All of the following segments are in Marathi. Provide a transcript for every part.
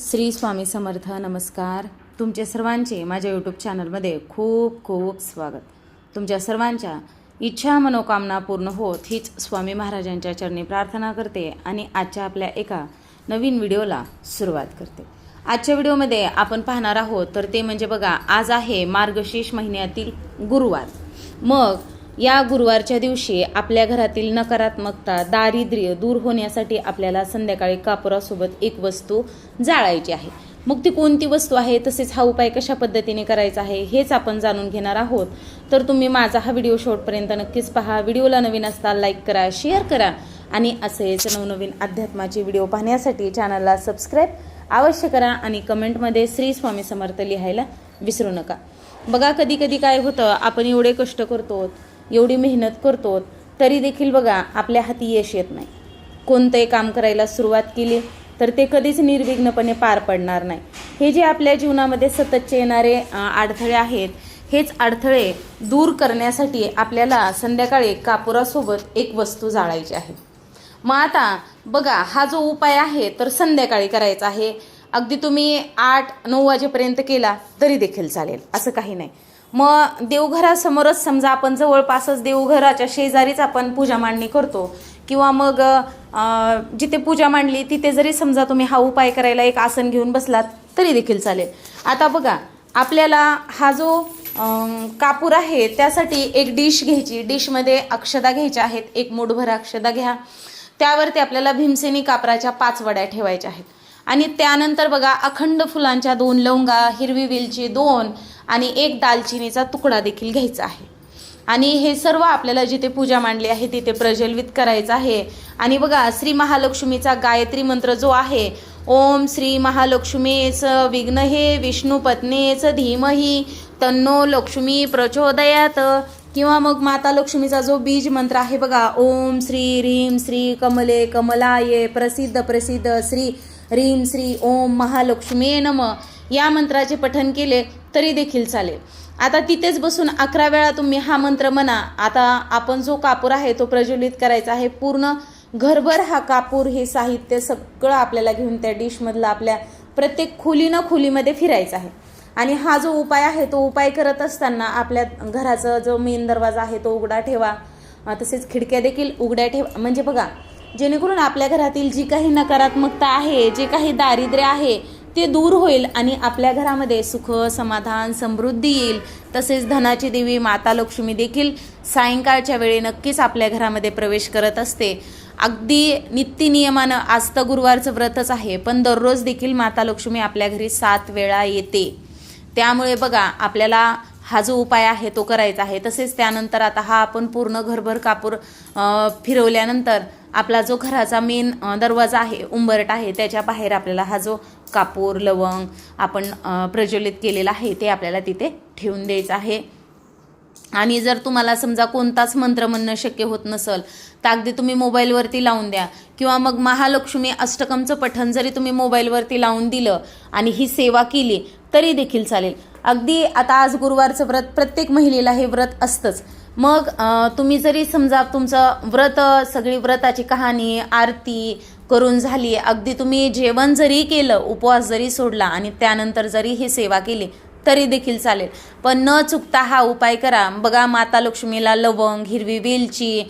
श्री स्वामी समर्थ नमस्कार. तुमचे सर्वांचे माझ्या यूट्यूब चॅनलमध्ये खूप खूप स्वागत. तुमच्या सर्वांच्या इच्छा मनोकामना पूर्ण होत हीच स्वामी महाराजांच्या चरणी प्रार्थना करते आणि आजच्या आपल्या एका नवीन व्हिडिओला सुरुवात करते. आजच्या व्हिडिओमध्ये आपण पाहणार आहोत तर ते म्हणजे बघा आज आहे मार्गशीर्ष महिन्यातील गुरुवार. मग या गुरुवारच्या दिवशी आपल्या घरातील नकारात्मकता दारिद्र्य दूर होण्यासाठी आपल्याला संध्याकाळी कापुरासोबत एक वस्तू जाळायची आहे. मग ती कोणती वस्तू आहे? तसेच हा उपाय कशा पद्धतीने करायचा आहे? हेच आपण जाणून घेणार आहोत. तर तुम्ही माझा हा व्हिडिओ शॉर्टपर्यंत नक्कीच पहा. व्हिडिओला नवीन असता लाईक करा शेअर करा आणि असेच नवनवीन अध्यात्माचे व्हिडिओ पाहण्यासाठी चॅनलला सबस्क्राईब अवश्य करा आणि कमेंटमध्ये श्री स्वामी समर्थ लिहायला विसरू नका. बघा कधी कधी काय होतं आपण एवढे कष्ट करतो एवढी मेहनत करतो तरी देखील बघा आपल्या हाती यश येत नाही. कोणतंही काम करायला सुरुवात केली तर ते कधीच निर्विघ्नपणे पार पडणार नाही. हे जे आपल्या जीवनामध्ये सततचे येणारे अडथळे आहेत हेच अडथळे दूर करण्यासाठी आपल्याला संध्याकाळी कापुरासोबत एक वस्तू जाळायची आहे. मग आता बघा हा जो उपाय आहे तर संध्याकाळी करायचा आहे. अगदी तुम्ही आठ नऊ वाजेपर्यंत केला तरी देखील चालेल. असं काही नाही. मग देवघरासमोरच समजा आपण जवळपासच देवघराच्या शेजारीच आपण पूजा मांडणी करतो. किंवा मग जिथे पूजा मांडली तिथे जरी समजा तुम्ही हा उपाय करायला एक आसन घेऊन बसलात तरी देखील चालेल. आता बघा आपल्याला हा जो कापूर आहे त्यासाठी एक डिश घ्यायची. डिशमध्ये अक्षदा घ्यायच्या आहेत. एक मुठभर अक्षदा घ्या. त्यावरती आपल्याला भीमसेनी कापराच्या पाच वड्या ठेवायच्या आहेत. आणि त्यानंतर बघा अखंड फुलांच्या दोन लवंगा हिरवी वेलची दोन आणि एक दालचिनीचा तुकडा देखील घ्यायचा आहे. आणि हे सर्व आपल्याला जिथे पूजा मांडली आहे तिथे प्रज्वलित करायचं आहे. आणि बघा श्री महालक्ष्मीचा गायत्री मंत्र जो आहे ओम श्री महालक्ष्मीच विघ्न हे विष्णू पत्नीच धीमही तन्नो लक्ष्मी प्रचोदयात. किंवा मग माता लक्ष्मीचा जो बीज मंत्र आहे बघा ओम श्री ह्रीम श्री कमले कमलाये प्रसिद्ध प्रसिद्ध श्री ह्रीम श्री ओम महालक्ष्मी नम. या मंत्राचे पठन केले तरी देखील चालेल. आता तिथेच बसून अकरा वेळा तुम्ही हा मंत्र म्हणा. आता आपण जो कापूर आहे तो प्रज्वलित करायचा आहे. पूर्ण घरभर हा कापूर हे साहित्य सगळं आपल्याला घेऊन त्या डिशमधलं आपल्या प्रत्येक खोलीनं खोलीमध्ये फिरायचं आहे. आणि हा जो उपाय आहे तो उपाय करत असताना आपल्या घराचा जो मेन दरवाजा आहे तो उघडा ठेवा. तसेच खिडक्या देखील उघड्या ठेवा. म्हणजे बघा जेणेकरून आपल्या घरातील जी काही नकारात्मकता आहे जे काही दारिद्र्य आहे ते दूर होईल आणि आपल्या घरामध्ये सुख समाधान समृद्धी येईल. तसेच धनाची देवी माता लक्ष्मी देखील सायंकाळच्या वेळी नक्कीच आपल्या घरामध्ये प्रवेश करत असते. अगदी नित्यनियमानं आज तर गुरुवारचं व्रतच आहे पण दररोज देखील माता लक्ष्मी आपल्या घरी सात वेळा येते. त्यामुळे बघा आपल्याला हा जो उपाय आहे तो करायचा आहे. तसेच त्यानंतर आता हा आपण पूर्ण घरभर कापूर फिरवल्यानंतर आपला जो घराचा मेन दरवाजा आहे उंबरट आहे त्याच्या बाहेर आपल्याला हा जो कापूर लवंग आपण प्रज्वलित केलेला आहे ते आपल्याला तिथे ठेवून द्यायचं आहे. आणि जर तुम्हाला समजा कोणताच मंत्र म्हणणं शक्य होत नसेल तर अगदी तुम्ही मोबाईलवरती लावून द्या. किंवा मग महालक्ष्मी अष्टकमचं पठण जरी तुम्ही मोबाईलवरती लावून दिलं आणि ही सेवा केली तरी देखील चालेल. अगदी आता आज गुरुवारचं व्रत प्रत्येक महिलेला हे व्रत असतंच. मग तुम्ही जरी समजा तुमचं व्रत सगळी व्रताची कहाणी आरती करून झाली अगदी तुम्ही जेवण जरी केलं उपवास जरी सोडला आणि त्यानंतर जरी ही सेवा केली तरी देखील चालेल. पण न चुकता हा उपाय करा. बघा माता लक्ष्मीला लवंग हिरवी वेलची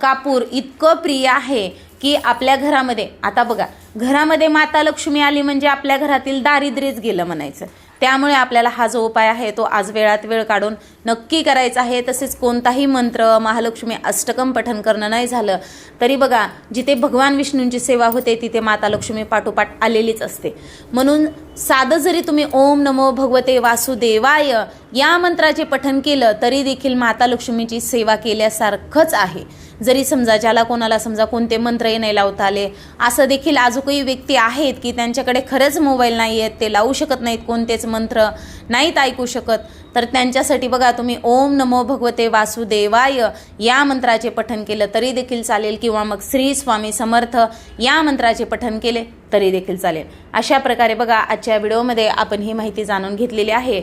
कापूर इतकं प्रिय आहे. की आपल्या घरामध्ये आता बघा घरामध्ये माता लक्ष्मी आली म्हणजे आपल्या घरातील दारिद्र्यच गेलं म्हणायचं. त्यामुळे आपल्याला हा जो उपाय आहे तो आज वेळात वेळ काढून नक्की करायचा आहे. तसेच कोणताही मंत्र महालक्ष्मी अष्टकम पठन करणं नाही झालं तरी बघा जिथे भगवान विष्णूंची सेवा होते तिथे माता लक्ष्मी पाठोपाठ आलेलीच असते. म्हणून साधं जरी तुम्ही ओम नमो भगवते वासुदेवाय या मंत्राचे पठन केलं तरी देखील माता लक्ष्मीची सेवा केल्यासारखंच आहे. जरी समजा ज्याला कोणाला समजा कोणते मंत्रही नाही लावता आले असं देखील अजूनही व्यक्ती आहेत की त्यांच्याकडे खरंच मोबाईल नाही आहेत ते लावू शकत नाहीत कोणतेच मंत्र नाहीत ऐकू शकत. तर त्यांच्यासाठी बघा तुम्ही ओम नमो भगवते वासुदेवाय या मंत्राचे पठन केलं तरी देखील चालेल किंवा मग श्री स्वामी समर्थ या मंत्राचे पठन केले तरी देखील चालेल. अशा प्रकारे बघा आजच्या व्हिडिओमध्ये आपण ही माहिती जाणून घेतलेली आहे.